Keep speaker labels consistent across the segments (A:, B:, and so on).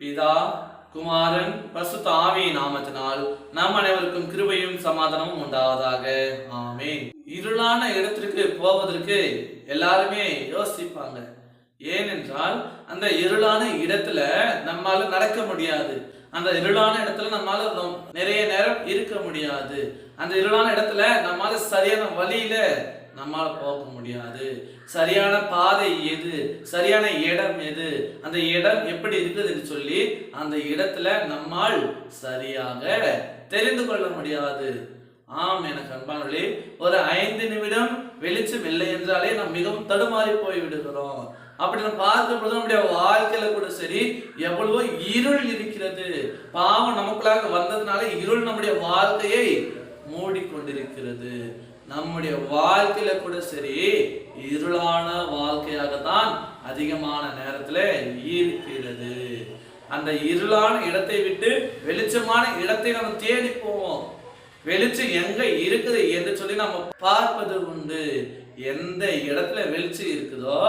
A: பிதா குமாரன் பசுத்த ஆவியின் நாமத்தினால் நம் அனைவருக்கும் கிருபையும் சமாதானமும் உண்டாவதாக. ஆமென். இருளான இடத்திற்கு போவதற்கு எல்லாருமே யோசிப்பாங்க. ஏனென்றால் அந்த இருளான இடத்துல நம்மால நடக்க முடியாது. அந்த இருளான இடத்துல நம்மால நிறைய நேரம் இருக்க முடியாது. அந்த இருளான இடத்துல நம்மால சரியான வழியில நம்மால் போக முடியாது. சரியான பாதை எது? சரியான இடம் எது? அந்த இடம் எப்படி இருக்குதுன்னு சொல்லி அந்த இடத்துல நம்மால் சரியாக தெரிந்து கொள்ள முடியாது. ஆம் எனக்கு அன்பானவர்களே ஒரு ஐந்து நிமிடம் வெளிச்சம் இல்லை என்றாலே நாம் மிகவும் தடுமாறி போய் விடுகிறோம். அப்படி நம்ம பார்க்கும் பொழுது நம்முடைய வாழ்க்கையில கூட சரி எவ்வளவோ இருள் இருக்கிறது. பாவம் நமக்குள்ளாக வந்ததுனால இருள் நம்முடைய வாழ்க்கையை மூடிக்கொண்டிருக்கிறது. நம்முடைய வாழ்க்கையில கூட சரி இருளான வாழ்க்கையாகத்தான் அதிகமான நேரத்துல இருக்கிறது. அந்த இருளான இடத்தை விட்டு வெளிச்சமான இடத்தை நம்ம தேடி போவோம். வெளிச்சம் எங்க இருக்குது என்று சொல்லி நம்ம பார்ப்பது உண்டு. எந்த இடத்துல வெளிச்சம் இருக்குதோ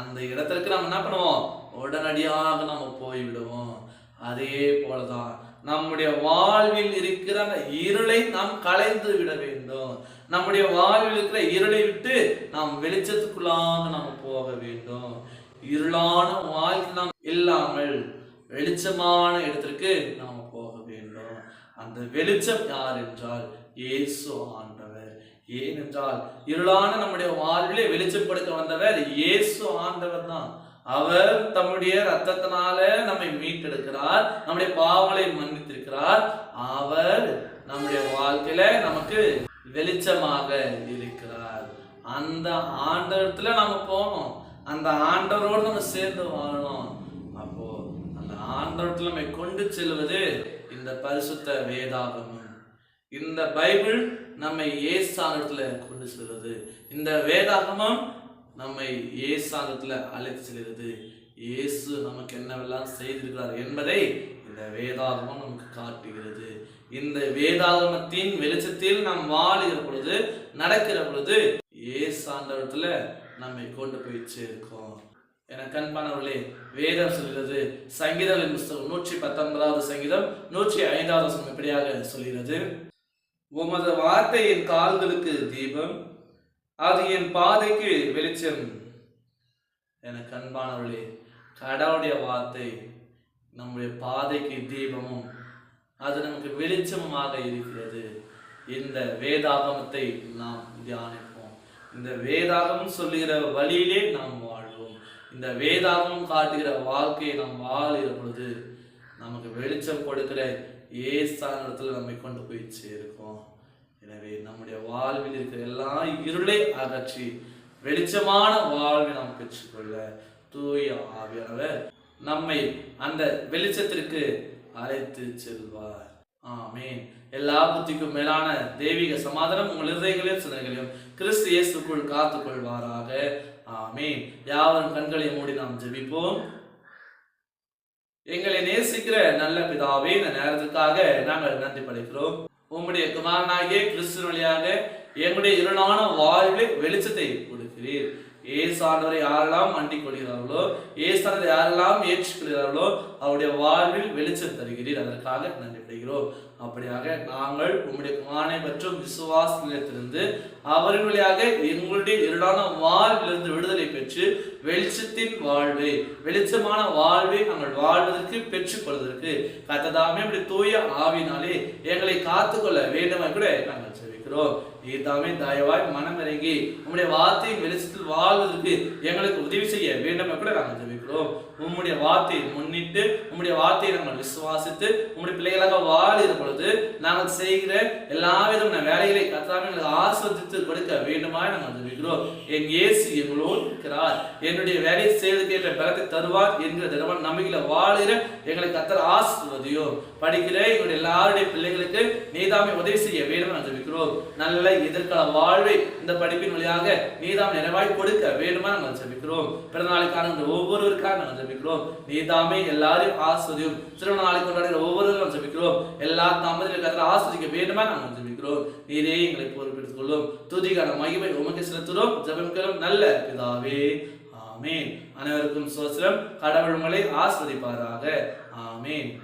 A: அந்த இடத்திற்கு நம்ம என்ன பண்ணுவோம்? உடனடியாக நம்ம போய்விடுவோம். அதே போலதான் நம்முடைய வாழ்வில் இருக்கிற அந்த இருளை நாம் களைந்து விட வேண்டும். நம்முடைய வாழ்வில் இருக்கிற இருளை விட்டு நாம் வெளிச்சத்துக்குள்ளாக நாம் போக வேண்டும். இருளான வாழ்க்கை நாம் இல்லாமல் வெளிச்சமான இடத்திற்கு நாம் போக வேண்டும். அந்த வெளிச்சம் யார் என்றால் இயேசு ஆண்டவர். ஏனென்றால் இருளான நம்முடைய வாழ்விலே வெளிச்சப்படுத்த வந்தவர் இயேசு ஆண்டவர் தான். அவர் தம்முடைய ரத்தத்தினால நம்மை மீட்டெடுக்கிறார் நம்முடைய பாவங்களை மன்னித்திருக்கிறார். அவர் நம்முடைய வாழ்க்கையில நமக்கு வெளிச்சமாக இருக்கிறார். அந்த ஆண்டவரத்துல நம்ம போகணும் அந்த ஆண்டவரோடு நம்ம சேர்ந்து வாழணும். அப்போ அந்த ஆண்டவரத்துல நம்மை கொண்டு செல்வது இந்த பரிசுத்த வேதாகம் இந்த பைபிள் நம்மை ஏசானத்துல கொண்டு செல்வது. இந்த வேதாகமம் நம்மை ஏசானத்துல அழைத்து செல்கிறது. இயேசு நமக்கு என்னவெல்லாம் செய்திருக்கிறார் என்பதை இந்த வேதாகமம் நமக்கு காட்டுகிறது. இந்த வேதாகமத்தின் வெளிச்சத்தில் நாம் வாழுகிற பொழுது நடக்கிற பொழுது ஏசாண்டவத்துல நம்மை கொண்டு போய் சேர்க்கும். எனக்கு கண்பானவர்களே வேதம் சொல்கிறது. சங்கீதங்களின் புஸ்தகம் நூற்றி பத்தொன்பதாவது சங்கீதம் நூற்றி ஐந்தாவது வசனம் இப்படியாக சொல்கிறது. உமது வார்த்தை என் கால்களுக்கு தீபம் அது என் பாதைக்கு வெளிச்சம். எனக்கு கண்பானவர்களே கடவுளுடைய வார்த்தை நம்முடைய பாதைக்கு தீபமும் அது நமக்கு வெளிச்சமாக இருக்கிறது. இந்த வேதாகமத்தை நாம் தியானிப்போம். இந்த வேதாகமம் சொல்லுகிற வழியிலே நாம் வாழ்வோம். இந்த வேதாகமம் காட்டுகிற வாழ்க்கையை நாம் வாழுகிற பொழுது நமக்கு வெளிச்சம் கொடுக்கிற ஏசானத்தில் நம்மை கொண்டு போய் சேர்க்கும். எனவே நம்முடைய வாழ்வில் இருக்கிற எல்லா இருளை அகற்றி வெளிச்சமான வாழ்வை நாம் பெற்றுக்கொள்ள தூய ஆவியானவர் நம்மை அந்த வெளிச்சத்திற்கு அழைத்து செல்வார். ஆமென். எல்லா புத்திக்கும் மேலான தெய்வீக சமாதானம் உங்கள் இருதயங்களையும் சிந்தனைகளையும் கிறிஸ்து இயேசுக்குள் காத்துக் கொள்வாராக ஆமென். யாவரும் கண்களை மூடி நாம் ஜெபிப்போம். எங்களை நேசிக்கிற நல்ல பிதாவே இந்த நேரத்துக்காக நாங்கள் நன்றி படைக்கிறோம். உம்முடைய குமாரனாகிய கிறிஸ்து வழியாக எங்களுடைய இருளான வாழ்வில் வெளிச்சத்தை கொடுக்கிறீர். ஏசானவரை யாரெல்லாம் அண்டிக் கொள்கிறார்களோ ஏசானதை யாரெல்லாம் ஏற்றுக்கொள்கிறார்களோ அவருடைய வாழ்வில் வெளிச்சம் தருகிறீர். அதற்காக நன்றி பெறுகிறோம் அப்படியாக நாங்கள் உம்முடைய குமாரனை மற்றும் விசுவாச நிலையத்திலிருந்து அவரின் வழியாக எங்களுடைய இருளான வாழ்விலிருந்து விடுதலை பெற்று வெளிச்சத்தின் வாழ்வை வெளிச்சமான வாழ்வை நாங்கள் வாழ்வதற்கு பெற்றுக்கொள்வதற்கு கத்ததாமே இப்படி தூய ஆவினாலே எங்களை காத்துக்கொள்ள வேண்டுமே கூட நாங்கள் செவிக்கிறோம் நீதாமே தயவாய் மனம் இறங்கி உம்முடைய வார்த்தையின் வெளிச்சத்தில் வாழ்வதற்கு எங்களுக்கு உதவி செய்ய வேண்டும்? கூட நாங்கள் ஜெபிக்கிறோம் உம்முடைய வார்த்தையை முன்னிட்டு உம்முடைய வார்த்தையை நாங்கள் விசுவாசித்து உம்முடைய பிள்ளைகளாக வாழுகிற பொழுது நாங்கள் செய்கிற எல்லா விதமான வேலைகளை கத்தாமே எங்களுக்கு ஆஸ்வதித்து கொடுக்க வேண்டுமாய் நாங்கள் ஜெபிக்கிறோம் என் இயேசு எங்களோடு இருக்கிறார். என்னுடைய வேலையை செய்வதற்கு ஏற்ற பலத்தை தருவார் என்கிற தினமும் நம்பிக்கையில வாழுகிற எங்களை கத்தர் ஆசிர்வதியோ படிக்கிற எங்களுடைய எல்லாருடைய பிள்ளைகளுக்கு நீதாமே உதவி செய்ய வேண்டும் என்று ஜெபிக்கிறோம் நல்ல எதிர்கால வாழ்வை இந்த படிப்பின் வழியாக நீதாம் நிறைவாய் கொடுக்க வேண்டுமா நாங்கள் ஜெபிக்கிறோம் பிறந்த ஒவ்வொரு இந்த ஒவ்வொருவருக்காக நாங்கள் நீ தாமே எல்லாரையும் ஆஸ்வதியும். திருமண நாளைக்கு கொண்டாடுகிற ஒவ்வொருவரும் நாங்கள் ஜெபிக்கிறோம். எல்லா தாமதியில் கத்தர் ஆஸ்வதிக்க வேண்டுமா நாங்கள் ஜபிக்கிறோம். நீரே எங்களை பொறுப்பெடுத்துக் கொள்ளும். துதிகான மகிமை உமக்கு செலுத்துகிறோம். ஜெபம் நல்ல பிதாவே. ஆமேன். அனைவருக்கும் சோத்திரம். கடவுள் உங்களை ஆஸ்வதிப்பாராக. ஆமேன்.